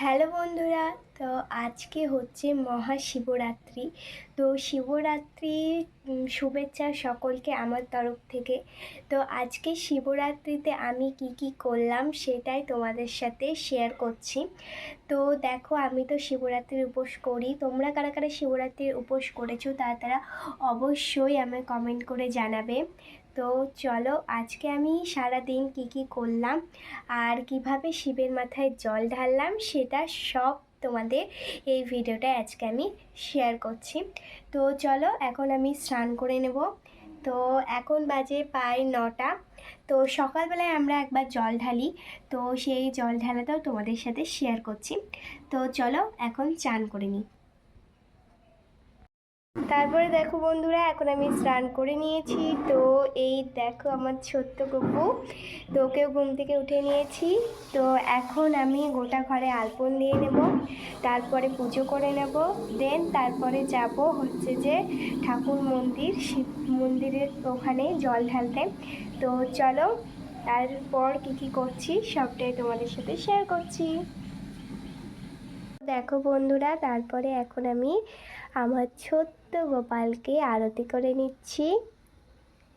Hello বন্ধুরা তো আজকে হচ্ছে মহাশিবরাত্রি। তো শিবরাত্রি উম, শুভেচ্ছা সকলকে আমার তরফ থেকে। তো আজকে শিবরাত্রিতে আমি কি কি করলাম সেটাই তোমাদের সাথে শেয়ার করছি। তো দেখো, আমি তো শিবরাত্রির উপোস করি। তোমরা কারা কারা শিবরাত্রির উপোস করেছ তারা তারা অবশ্যই আমায় কমেন্ট করে জানাবে। তো চলো, আজকে আমি সারা দিন কি কি করলাম আর কীভাবে শিবের মাথায় জল ঢাললাম সেটা সব তোমাদের এই ভিডিওটা আজকে আমি শেয়ার করছি। তো চলো এখন আমি স্নান করে নেব। তো এখন বাজে প্রায় নটা। তো সকালবেলায় আমরা একবার জল ঢালি। তো সেই জল ঢালাটাও তোমাদের সাথে শেয়ার করছি। তো চলো এখন চান করে নিই। তারপরে দেখো বন্ধুরা, এখন আমি স্নান করে নিয়েছি। তো এই দেখো আমার ছোট্ট গপু। তো ওকেও ঘুম থেকে উঠে নিয়েছি। তো এখন আমি গোটা ঘরে আলপন দিয়ে নেব, তারপরে পুজো করে নেব। দেন তারপরে যাব হচ্ছে যে ঠাকুর মন্দির, শিব মন্দিরের ওখানে জল ঢালতে। তো চলো, তারপর কি কি করছি সবটাই তোমাদের সাথে শেয়ার করছি। দেখো বন্ধুরা, তারপরে এখন আমি আমার ছোট্ট গোপালকে আরতি করে নিচ্ছি।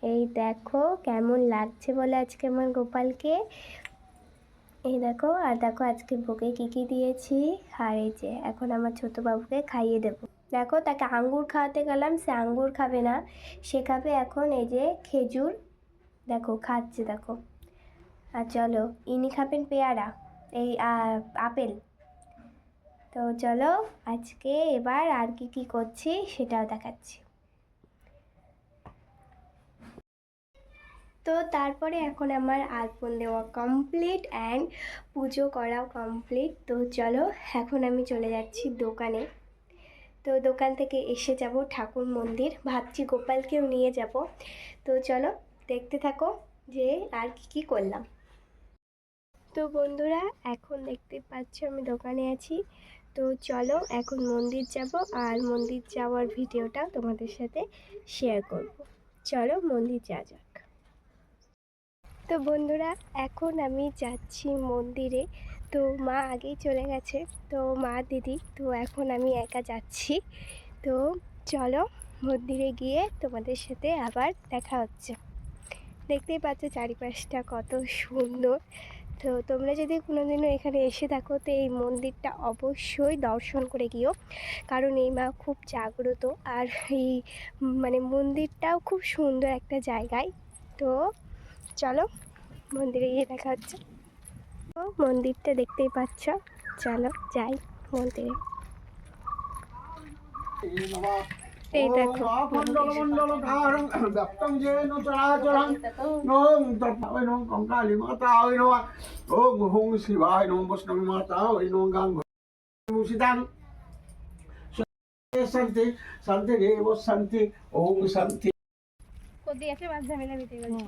এই দেখো কেমন লাগছে বলে আজকে আমার গোপালকে। এই দেখো, আর দেখো আজকে বুকে কী কী দিয়েছি। আর এই যে এখন আমার ছোটো বাবুকে খাইয়ে দেবো। দেখো তাকে আঙ্গুর খাওয়াতে গেলাম, সে আঙ্গুর খাবে না। সে খাবে এখন এই যে খেজুর। দেখো, খাচ্ছে, দেখো। আর চলো, ইনি খাবেন পেয়ারা, এই আপেল। তো চলো আজকে এবার আর কি কি করছি সেটাও দেখাচ্ছি। তো তারপরে এখন আমার আলপন দেওয়া কমপ্লিট অ্যান্ড পুজো করাও কমপ্লিট তো চলো এখন আমি চলে যাচ্ছি দোকানে। তো দোকান থেকে এসে যাব ঠাকুর মন্দির। ভাবছি গোপালকেও নিয়ে যাব। তো চলো দেখতে থাকো যে আর কি কি করলাম। তো বন্ধুরা, এখন দেখতে পাচ্ছ আমি দোকানে আছি। তো চলো, এখন মন্দির যাব আর মন্দির যাওয়ার ভিডিওটা তোমাদের সাথে শেয়ার করব। চলো, মন্দির যা যাক। তো বন্ধুরা, এখন আমি যাচ্ছি মন্দিরে। তো মা আগেই চলে গেছে। তো মা, দিদি, তো এখন আমি একা যাচ্ছি। তো চলো, মন্দিরে গিয়ে তোমাদের সাথে আবার দেখা হচ্ছে। দেখতেই পাচ্ছ চারিপাশটা কত সুন্দর। তো তোমরা যদি কোনোদিনও এখানে এসে থাকো, তো এই মন্দিরটা অবশ্যই দর্শন করে গিয়েও কারণ এই মা খুব জাগ্রত আর এই মানে মন্দিরটাও খুব সুন্দর একটা জায়গায়। তো চলো, মন্দিরে গিয়ে দেখা হচ্ছে। তো মন্দিরটা দেখতেই পাচ্ছ। চলো যাই মন্দিরে। এই দেখো। শান্তি শান্তি রেব শান্তি ওং শান্তি। কদি আছে মাছ ঝামেলা মিটে গেছে।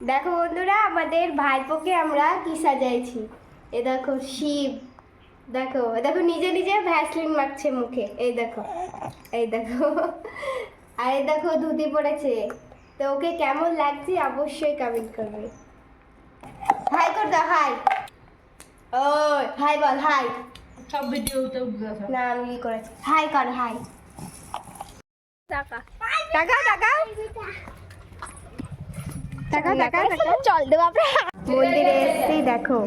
দেখো বন্ধুরা আমাদের ভাইপোকে আমরা কি সাজাইছি? এ দেখো শিব দেখো দেখো নিজে নিজে ভ্যাসলিন মাখছে মুখে এই দেখো এই দেখো আর এই দেখো ধুতি পড়েছে। তো ওকে কেমন লাগছে অবশ্যই কমেন্ট করবে। হাই কর দাও হাই ও হাই বল হাই সব ভিডিওতে না আমি করেছি। হাই কর হাই টাকা। টাকা টাকা। টাকা টাকা চল দেবো আমরা মন্দিরে এসেছি দেখো।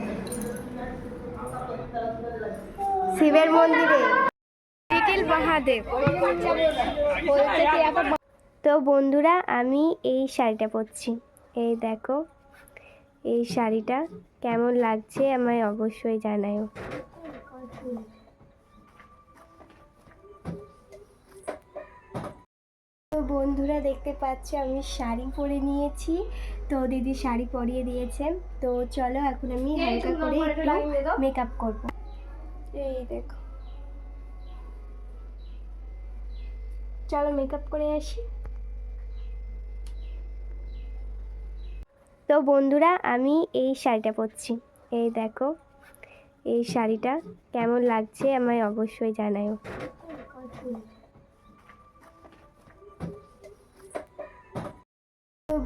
শিবের মন্দিরে। লিটিল মহাদেব। তো বন্ধুরা আমি এই শাড়িটা পরছি। এই দেখো এই শাড়িটা কেমন লাগছে আমায় অবশ্যই জানাও তো বন্ধুরা দেখতে পাচ্ছ আমি শাড়ি পরে নিয়েছি। তো দিদি শাড়ি পরিয়ে দিয়েছে। তো চলো এখন আমি হালকা করে একটু মেকআপ করব। এই দেখো। চলো মেকআপ করে আসি। তো বন্ধুরা আমি এই শাড়িটা পরছি। এই দেখো এই শাড়িটা কেমন লাগছে আমায় অবশ্যই জানাও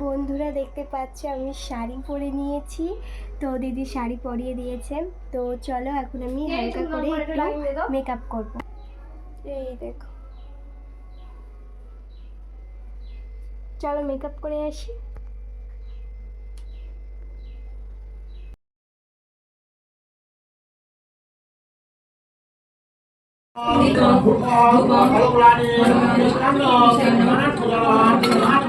বন্ধুরা দেখতে পাচ্ছ আমি শাড়ি পরে নিয়েছি তো দিদি শাড়ি পরিয়ে দিয়েছে তো চলো এখন আমি হালকা করে একটু মেকআপ করব এই দেখো চলো মেকআপ করে আসি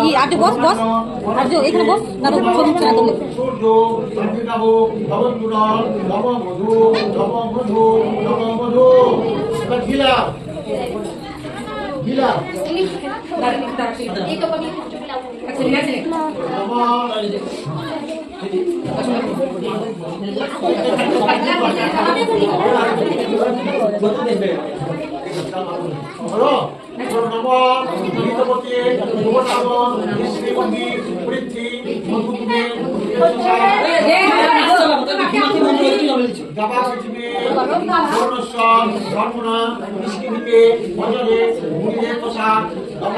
এই আর্য বস, বস। আর্য, এখানে বস। দাদা, ছবি উঠছে না তোলে। সূর্য শান্তিকাবু নবচূড়া নবমধু নবমধু নবমধু এবার গিলা গিলা হলো নম গীতপতি ভুবনাম Halo, পৃথিবী বর্ণস্বর ধর্মনা নিষ্কৃতিকে ভজনে মুনিদের প্রসাদ, নম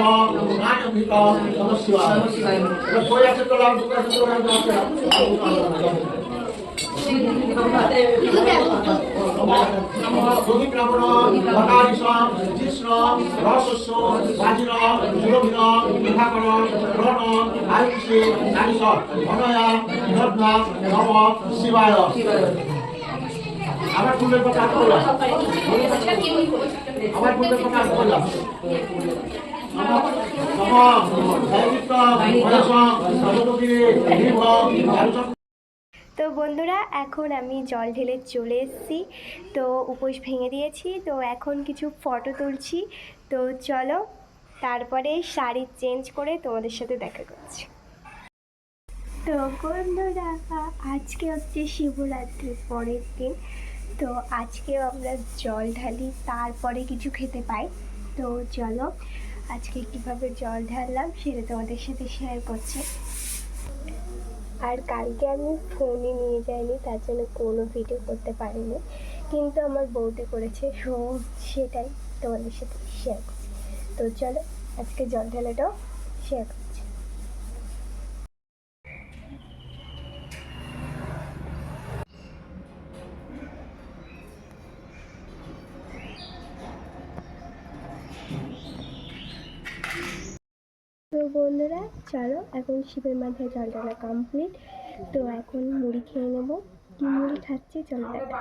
স্নানভিত নম শিবায় এবার কই আছে তো লাভ দুটো আছে তো লাভ আছে প্রদীপ রাবণ ভটারিষ কৃষ্ণ শিবায়। আবার ফুলের কথা বললাম আবার ফুলের কথা বললাম তো বন্ধুরা, এখন আমি জল ঢেলে চলে এসেছি। তো উপোস ভেঙে দিয়েছি। তো এখন কিছু ফটো তুলছি। তো চলো, তারপরে শাড়ি চেঞ্জ করে তোমাদের সাথে দেখা করছি। তো বন্ধুরা, আজকে হচ্ছে শিবরাত্রির পরের দিন। তো আজকেও আমরা জল ঢালি, তারপরে কিছু খেতে পাই। তো চলো, আজকে কীভাবে জল ঢাললাম সেটা তোমাদের সাথে শেয়ার করছি। আর কালকে আমি ফোনে নিয়ে যাইনি, তার জন্য কোনো ভিডিও করতে পারিনি। কিন্তু আমার বউটি করেছে, সো সেটাই তোমাদের সাথে শেয়ার করছি। তো চলো, আজকে জল ঢালাটাও শেয়ার করছি। বন্ধুরা, চলো এখন শিবের মাথায় জল টানা কমপ্লিট তো এখন মুড়ি খেয়ে নেব। মুড়ি খাচ্ছি, চলো দেখা